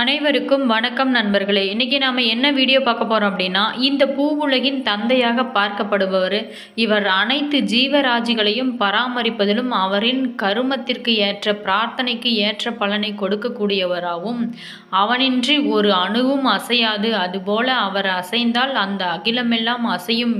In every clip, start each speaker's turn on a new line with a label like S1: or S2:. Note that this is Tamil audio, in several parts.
S1: அனைவருக்கும் வணக்கம் நண்பர்களே. இன்றைக்கி நாம் என்ன வீடியோ பார்க்க போகிறோம் அப்படின்னா இந்த பூவுலகின் தந்தையாக பார்க்கப்படுபவர். இவர் அனைத்து ஜீவராஜிகளையும் பராமரிப்பதிலும் அவரின் கருமத்திற்கு ஏற்ற பிரார்த்தனைக்கு ஏற்ற பலனை கொடுக்கக்கூடியவராகவும் அவனின்றி ஒரு அணுவும் அசையாது. அதுபோல அவர் அசைந்தால் அந்த அகிலமெல்லாம் அசையும்.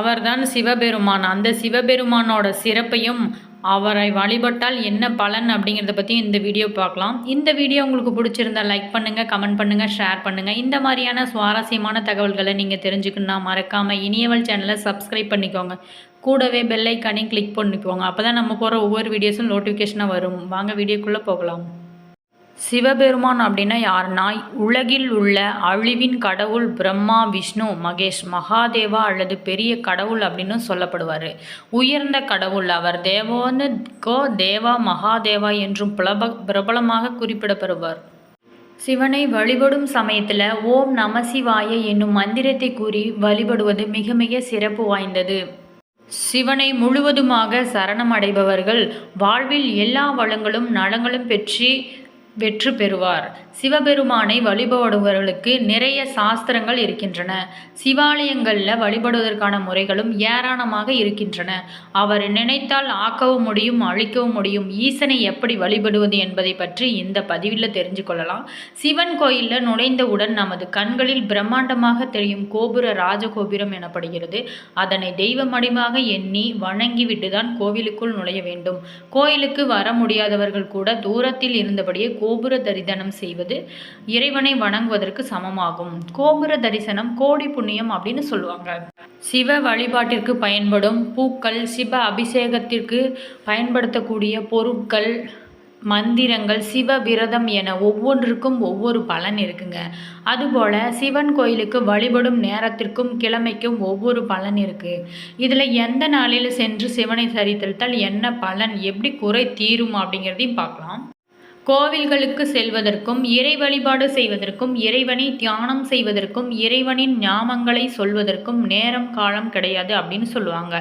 S1: அவர்தான் சிவபெருமான். அந்த சிவபெருமானோட சிறப்பையும் அவரை வழிபட்டால் என்ன பலன் அப்படிங்கிறத பற்றி இந்த வீடியோ பார்க்கலாம். இந்த வீடியோ உங்களுக்கு பிடிச்சிருந்தா லைக் பண்ணுங்கள் கமெண்ட் பண்ணுங்கள் ஷேர் பண்ணுங்கள் இந்த மாதிரியான சுவாரஸ்யமான தகவல்களை நீங்கள் தெரிஞ்சுக்கணுன்னா மறக்காமல் இனியவள் சேனலை சப்ஸ்கிரைப் பண்ணிக்கோங்க. கூடவே பெல்லைக்கானையும் கிளிக் பண்ணிக்கோங்க. அப்போ தான் நம்ம போகிற ஒவ்வொரு வீடியோஸும் நோட்டிஃபிகேஷனாக வரும். வாங்க வீடியோக்குள்ளே போகலாம். சிவபெருமான் அப்படின்னா யாருன்னா உலகில் உள்ள அழிவின் கடவுள் பிரம்மா விஷ்ணு மகேஷ் மகாதேவா அல்லது பெரிய கடவுள் அப்படின்னு சொல்லப்படுவார். உயர்ந்த கடவுள் அவர். தேவோன்னு கோ தேவா மகாதேவா என்றும் பிரப பிரபலமாக குறிப்பிடப்படுவார். சிவனை வழிபடும் சமயத்தில் ஓம் நம சிவாய என்னும் மந்திரத்தை கூறி வழிபடுவது மிக மிக சிறப்பு வாய்ந்தது. சிவனை முழுவதுமாக சரணமடைபவர்கள் வாழ்வில் எல்லா வளங்களும் நலங்களும் பெற்று வெற்றி பெறுவார். சிவபெருமானை வழிபடுபவர்களுக்கு நிறைய சாஸ்திரங்கள் இருக்கின்றன. சிவாலயங்களில் வழிபடுவதற்கான முறைகளும் ஏராளமாக இருக்கின்றன. அவர் நினைத்தால் ஆக்கவும் முடியும் அழிக்கவும் முடியும். ஈசனை எப்படி வழிபடுவது என்பதை பற்றி இந்த பதிவில் தெரிஞ்சு கொள்ளலாம். சிவன் கோயிலில் நுழைந்தவுடன் நமது கண்களில் பிரம்மாண்டமாக தெரியும் கோபுர ராஜகோபுரம் எனப்படுகிறது. அதனை தெய்வமடிமாக எண்ணி வணங்கிவிட்டுதான் கோவிலுக்குள் நுழைய வேண்டும். கோயிலுக்கு வர முடியாதவர்கள் கூட தூரத்தில் இருந்தபடியே கோபுர தரிதனம் செய்வது இறைவனை வணங்குவதற்கு சமமாகும். கோபுர தரிசனம் கோடி புண்ணியம் அப்படின்னு சொல்லுவாங்க. சிவ வழிபாட்டிற்கு பயன்படும் பூக்கள் சிவ அபிஷேகத்திற்கு பயன்படுத்தக்கூடிய பொருட்கள் மந்திரங்கள் சிவ விரதம் என ஒவ்வொன்றுக்கும் ஒவ்வொரு பலன் இருக்குங்க. அதுபோல் சிவன் கோயிலுக்கு வழிபடும் நேரத்திற்கும் கிழமைக்கும் ஒவ்வொரு பலன் இருக்குது இதில் எந்த நாளில் சென்று சிவனை சரித்தளித்தால் என்ன பலன் எப்படி குறை தீரும் அப்படிங்கிறதையும் பார்க்கலாம். கோவில்களுக்கு செல்வதற்கும் இறை வழிபாடு செய்வதற்கும் இறைவனை தியானம் செய்வதற்கும் இறைவனின் ஞாபங்களை சொல்வதற்கும் நேரம் காலம் கிடையாது அப்படின்னு சொல்லுவாங்க.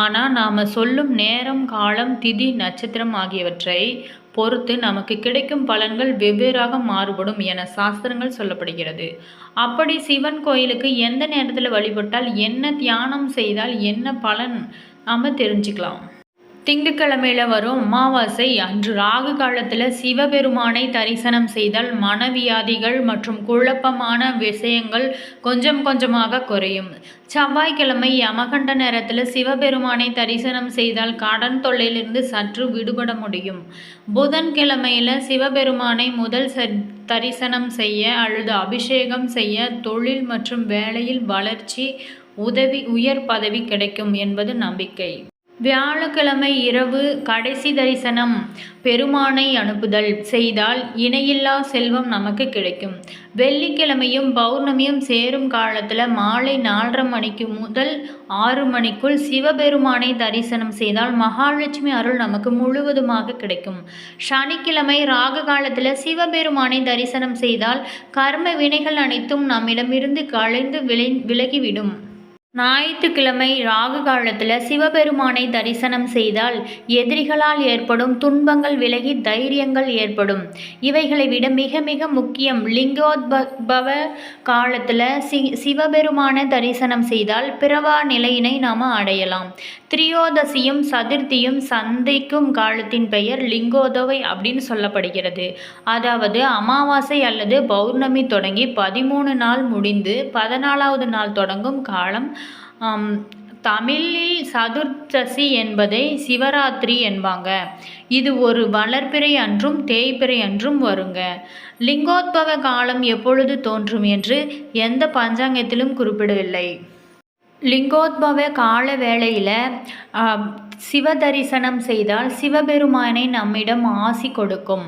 S1: ஆனால் நாம் சொல்லும் நேரம் காலம் திதி நட்சத்திரம் ஆகியவற்றை பொறுத்து நமக்கு கிடைக்கும் பலன்கள் வெவ்வேறாக மாறுபடும் என சாஸ்திரங்கள் சொல்லப்படுகிறது. அப்படி சிவன் கோயிலுக்கு எந்த நேரத்தில் வழிபட்டால் என்ன தியானம் செய்தால் என்ன பலன் நாம் தெரிஞ்சுக்கலாம். திங்கட்கிழமையில் வரும் அமாவாசை அன்று ராகு காலத்தில் சிவபெருமானை தரிசனம் செய்தால் மனவியாதிகள் மற்றும் குழப்பமான விஷயங்கள் கொஞ்சம் கொஞ்சமாக குறையும். செவ்வாய்க்கிழமை யமகண்ட நேரத்தில் சிவபெருமானை தரிசனம் செய்தால் கடன் தொல்லையிலிருந்து சற்று விடுபட முடியும். புதன்கிழமையில் சிவபெருமானை முதல் தரிசனம் செய்ய அல்லது அபிஷேகம் செய்ய தொழில் மற்றும் வேலையில் வளர்ச்சி உதவி உயர் பதவி கிடைக்கும் என்பது நம்பிக்கை. வியாழக்கிழமை இரவு கடைசி தரிசனம் பெருமானை அனுப்புதல். செய்தால் இணையில்லா செல்வம் நமக்கு கிடைக்கும். வெள்ளிக்கிழமையும் பௌர்ணமியும் சேரும் காலத்தில் மாலை நாலரை மணிக்கு முதல் ஆறு மணிக்குள் சிவபெருமானை தரிசனம் செய்தால் மகாலட்சுமி அருள் நமக்கு முழுவதுமாக கிடைக்கும். சனிக்கிழமை ராக காலத்தில் சிவபெருமானை தரிசனம் செய்தால் கர்ம வினைகள் அனைத்தும் நம்மிடமிருந்து களைந்து விலை விலகிவிடும். ஞாயிற்றுக்கிழமை ராகு காலத்தில் சிவபெருமானை தரிசனம் செய்தால் எதிரிகளால் ஏற்படும் துன்பங்கள் விலகி தைரியங்கள் ஏற்படும். இவைகளை விட மிக மிக முக்கியம் லிங்கோத்பவ காலத்தில் சி சிவபெருமானை தரிசனம் செய்தால் பிறவா நிலையினை நாம் அடையலாம். திரியோதசியும் சதுர்த்தியும் சந்தைக்கும் காலத்தின் பெயர் லிங்கோதவை அப்படின்னு சொல்லப்படுகிறது. அதாவது அமாவாசை அல்லது பௌர்ணமி தொடங்கி பதிமூணு நாள் முடிந்து பதினாலாவது நாள் தொடங்கும் காலம். தமிழில் சதுர்த்தசி என்பதை சிவராத்திரி என்பாங்க. இது ஒரு வளர்ப்பிறை அன்றும் தேய்பிறை அன்றும் வருங்க. லிங்கோத்பவ காலம் எப்பொழுது தோன்றும் என்று எந்த பஞ்சாங்கத்திலும் குறிப்பிடவில்லை. லிங்கோத்பவ கால வேளையில் சிவ தரிசனம் செய்தால் சிவபெருமானை நம்மிடம் ஆசி கொடுக்கும்.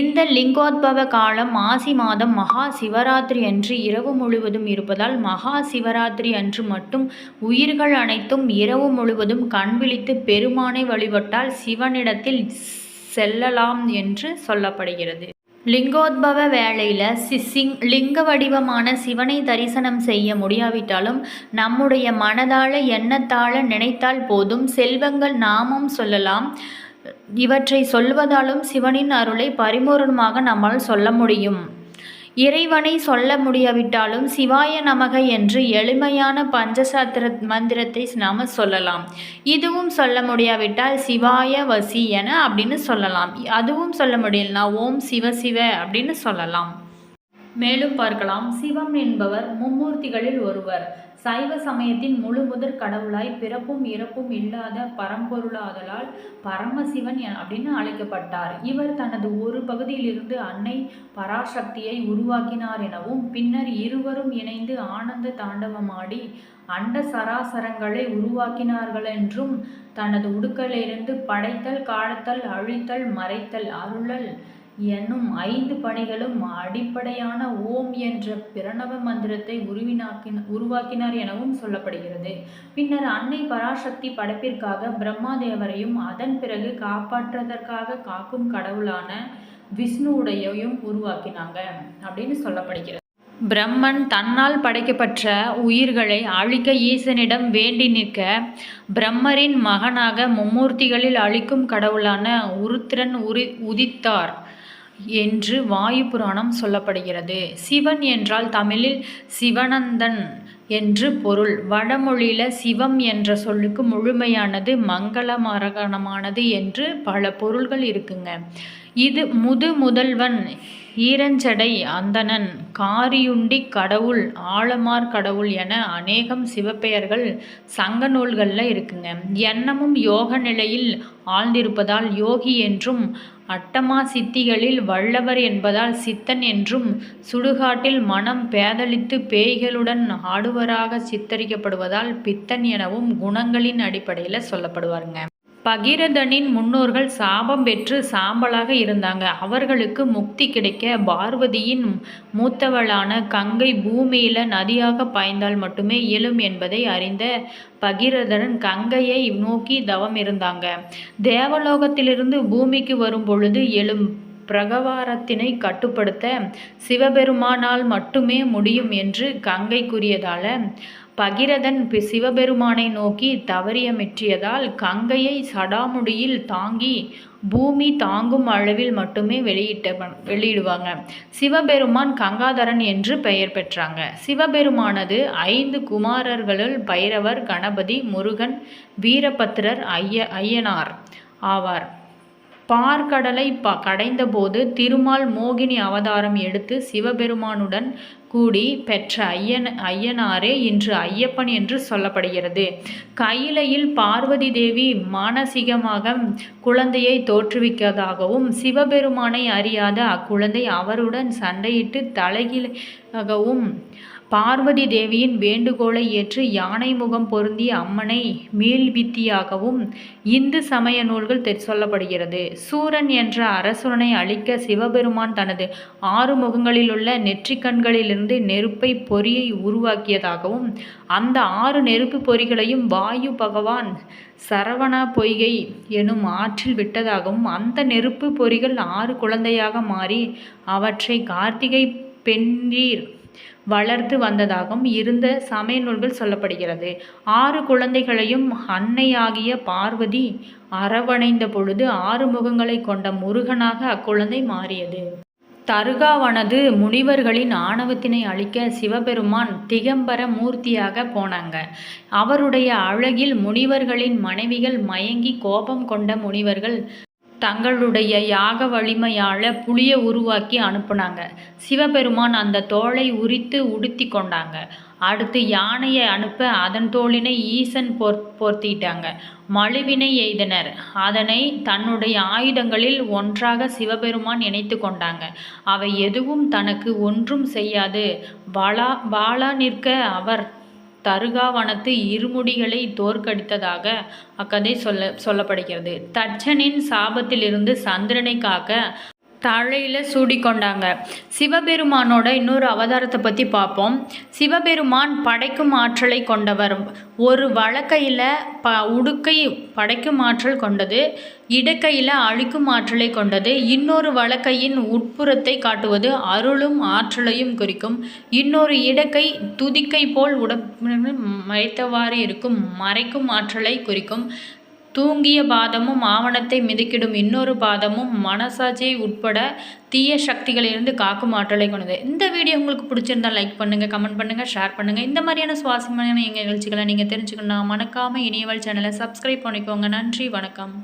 S1: இந்த லிங்கோத்பவ காலம் ஆசி மாதம் மகா சிவராத்திரி அன்று இரவு முழுவதும் இருப்பதால் மகா சிவராத்திரி அன்று மட்டும் உயிர்கள் அனைத்தும் இரவு முழுவதும் கண்விழித்து பெருமானை வழிபட்டால் சிவனிடத்தில் செல்லலாம் என்று சொல்லப்படுகிறது. லிங்கோத்பவ வேளையில் சிசிங் லிங்க வடிவமான சிவனை தரிசனம் செய்ய முடியாவிட்டாலும் நம்முடைய மனதால எண்ணத்தால நினைத்தால் போதும். செல்வங்கள் நாமும் சொல்லலாம். இவற்றை சொல்வதாலும் சிவனின் அருளை பரிபூர்ணமாக நம்மால் சொல்ல முடியும். இறைவனை சொல்ல முடியாவிட்டாலும் சிவாய நமக என்று எளிமையான பஞ்சசாத்திர மந்திரத்தை நாம் சொல்லலாம். இதுவும் சொல்ல முடியாவிட்டால் சிவாய வசி என அப்படின்னு சொல்லலாம். அதுவும் சொல்ல முடியலனா ஓம் சிவ சிவ அப்படின்னு சொல்லலாம். மேலும் பார்க்கலாம். சிவம் என்பவர் மும்மூர்த்திகளில் ஒருவர். சைவ சமயத்தின் முழு முதற் கடவுளாய் பிறப்பும் இறப்பும் இல்லாத பரம்பொருளாதலால் பரமசிவன் அப்படின்னு அழைக்கப்பட்டார். இவர் தனது ஒரு பகுதியிலிருந்து அன்னை பராசக்தியை உருவாக்கினார் எனவும் பின்னர் இருவரும் இணைந்து ஆனந்த தாண்டவமாடி அண்ட சராசரங்களை உருவாக்கினார்கள் என்றும் தனது உடுக்கலிலிருந்து படைத்தல் காலத்தல் அழித்தல் மறைத்தல் அருளல் என்னும் ஐந்து பணிகளும் அடிப்படையான ஓம் என்ற பிரணவ மந்திரத்தை உருவினாக்கின உருவாக்கினார் எனவும் சொல்லப்படுகிறது. பின்னர் அன்னை பராசக்தி படைப்பிற்காக பிரம்மாதேவரையும் அதன் பிறகு காப்பாற்றுவதற்காக காக்கும் கடவுளான விஷ்ணுவுடையையும் உருவாக்கினாங்க அப்படின்னு சொல்லப்படுகிறது. பிரம்மன் தன்னால் படைக்கப்பட்ட உயிர்களை அழிக்க ஈசனிடம் வேண்டி நிற்க பிரம்மரின் மகனாக மும்மூர்த்திகளில் அழிக்கும் கடவுளான உருத்திரன் உரி உதித்தார். என்று வாயு புராணம் சொல்லப்படுகிறது. சிவன் என்றால் தமிழில் சிவனந்தன் என்று பொருள். வடமொழியில் சிவம் என்ற சொல்லுக்கு முழுமையானது மங்களமரகணமானது என்று பல பொருள்கள் இருக்குங்க. இது முது முதல்வன் ஈரஞ்சடை அந்தணன் காரியுண்டி கடவுள் ஆலமார் கடவுள் என அநேகம் சிவப்பெயர்கள் சங்க நூல்களில் இருக்குங்க. எண்ணமும் யோக நிலையில் ஆழ்ந்திருப்பதால் யோகி என்றும் அட்டமா சித்திகளில் வல்லவர் என்பதால் சித்தன் என்றும் சுடுகாட்டில் மனம் பேதலித்து பேய்களுடன் ஆடுவராக சித்தரிக்கப்படுவதால் பித்தன் எனவும் குணங்களின் அடிப்படையில் சொல்லப்படுவாருங்க. பகீரதனின் முன்னோர்கள் சாபம் பெற்று சாம்பலாக இருந்தாங்க. அவர்களுக்கு முக்தி கிடைக்க பார்வதியின் மூத்தவளான கங்கை பூமியில நதியாக பாய்ந்தால் மட்டுமே இயலும் என்பதை அறிந்த பகீரதன் கங்கையை நோக்கி தவம் இருந்தாங்க. தேவலோகத்திலிருந்து பூமிக்கு வரும் பொழுது எழும் பிரகவாரத்தினை கட்டுப்படுத்த சிவபெருமானால் மட்டுமே முடியும் என்று கங்கை கூறியதால பகிரதன் சிவபெருமானை நோக்கி தவறியமிற்றியதால் கங்கையை சடாமுடியில் தாங்கி பூமி தாங்கும் அளவில் மட்டுமே வெளியிட்ட வெளியிடுவாங்க. சிவபெருமான் கங்காதரன் என்று பெயர் பெற்றாங்க. சிவபெருமானது ஐந்து குமாரர்களுள் பைரவர் கணபதி முருகன் வீரபத்திரர் ஐய ஐயனார் ஆவார். பார்க்கடலை ப கடைந்தபோது திருமால் மோகினி அவதாரம் எடுத்து சிவபெருமானுடன் கூடி பெற்ற ஐயன் ஐயனாரே இன்று ஐயப்பன் என்று சொல்லப்படுகிறது. கையிலையில் பார்வதி தேவி மானசீகமாக குழந்தையை தோற்றுவிக்கதாகவும் சிவபெருமானை அறியாத அக்குழந்தை அவருடன் சண்டையிட்டு தலைகீழாகவும் பார்வதி தேவியின் வேண்டுகோளை ஏற்று யானை முகம் பொருந்திய அம்மனை மீள்வித்தியாகவும் இந்து சமய நூல்கள் தெ- சொல்லப்படுகிறது. சூரன் என்ற அரசுரனை அழிக்க சிவபெருமான் தனது ஆறு முகங்களிலுள்ள நெற்றிக்கண்களிலிருந்து நெருப்பை பொறியை உருவாக்கியதாகவும் அந்த ஆறு நெருப்பு பொறிகளையும் வாயு பகவான் சரவணா பொய்கை எனும் ஆற்றில் விட்டதாகவும் அந்த நெருப்பு பொறிகள் ஆறு குழந்தையாக மாறி அவற்றை கார்த்திகை பெண்ணீர் வளர்த்து வந்ததாகவும் இருந்த சமய நூல்கள் சொல்லப்படுகிறது. ஆறு குழந்தைகளையும் அன்னையாகிய பார்வதி அரவணைந்த பொழுது ஆறு முகங்களை கொண்ட முருகனாக அக்குழந்தை மாறியது. தருகாவனது முனிவர்களின் ஆணவத்தினை அழிக்க சிவபெருமான் திகம்பர மூர்த்தியாக போனாங்க. அவருடைய அழகில் முனிவர்களின் மனைவிகள் மயங்கி கோபம் கொண்ட முனிவர்கள் தங்களுடைய யாக வலிமையால் புலியை உருவாக்கி அனுப்புனாங்க. சிவபெருமான் அந்த தோலை உரித்து உடுத்தி கொண்டாங்க. அடுத்து யானையை அனுப்ப அதன் தோளினை ஈசன் போர் போர்த்திட்டாங்க. மழுவினை எய்தனர். அதனை தன்னுடைய ஆயுதங்களில் ஒன்றாக சிவபெருமான் இணைத்து கொண்டாங்க. அவை எதுவும் தனக்கு ஒன்றும் செய்யாது. பாலா பாலா நிற்க அவர் தருகாவனத்து இருமுடிகளை தோற்கடித்ததாக அக்கதை சொல்ல சொல்லப்படுகிறது. தட்சனின் சாபத்திலிருந்து சந்திரனை காக்க தலையில் சூடிக்கொண்டாங்க. சிவபெருமானோட இன்னொரு அவதாரத்தை பற்றி பார்ப்போம் சிவபெருமான் படைக்கும் ஆற்றலை கொண்டவர். ஒரு வழக்கையில் ப உடுக்கை படைக்கும் ஆற்றல் கொண்டது இடக்கையில் அழிக்கும் ஆற்றலை கொண்டது இன்னொரு வழக்கையின் உட்புறத்தை காட்டுவது அருளும் ஆற்றலையும் குறிக்கும். இன்னொரு இடக்கை துதிக்கை போல் உட மறைத்தவாறு இருக்கும் மறைக்கும் ஆற்றலை குறிக்கும். தூங்கிய பாதமும் ஆவணத்தை மிதிக்கிடும் இன்னொரு பாதமும் மனசாட்சியை உட்பட தீய சக்திகளிலிருந்து காக்கும் ஆற்றலை கொண்டது. இந்த வீடியோ உங்களுக்கு பிடிச்சிருந்தா லைக் பண்ணுங்கள் கமெண்ட் பண்ணுங்கள் ஷேர் பண்ணுங்கள் இந்த மாதிரியான சுவாரஸ்யமான எங்கள் நிகழ்ச்சிகளை நீங்கள் தெரிஞ்சுக்கணும் மறக்காமல் இனியவள் சேனலை சப்ஸ்கிரைப் பண்ணிக்கோங்க. நன்றி வணக்கம்.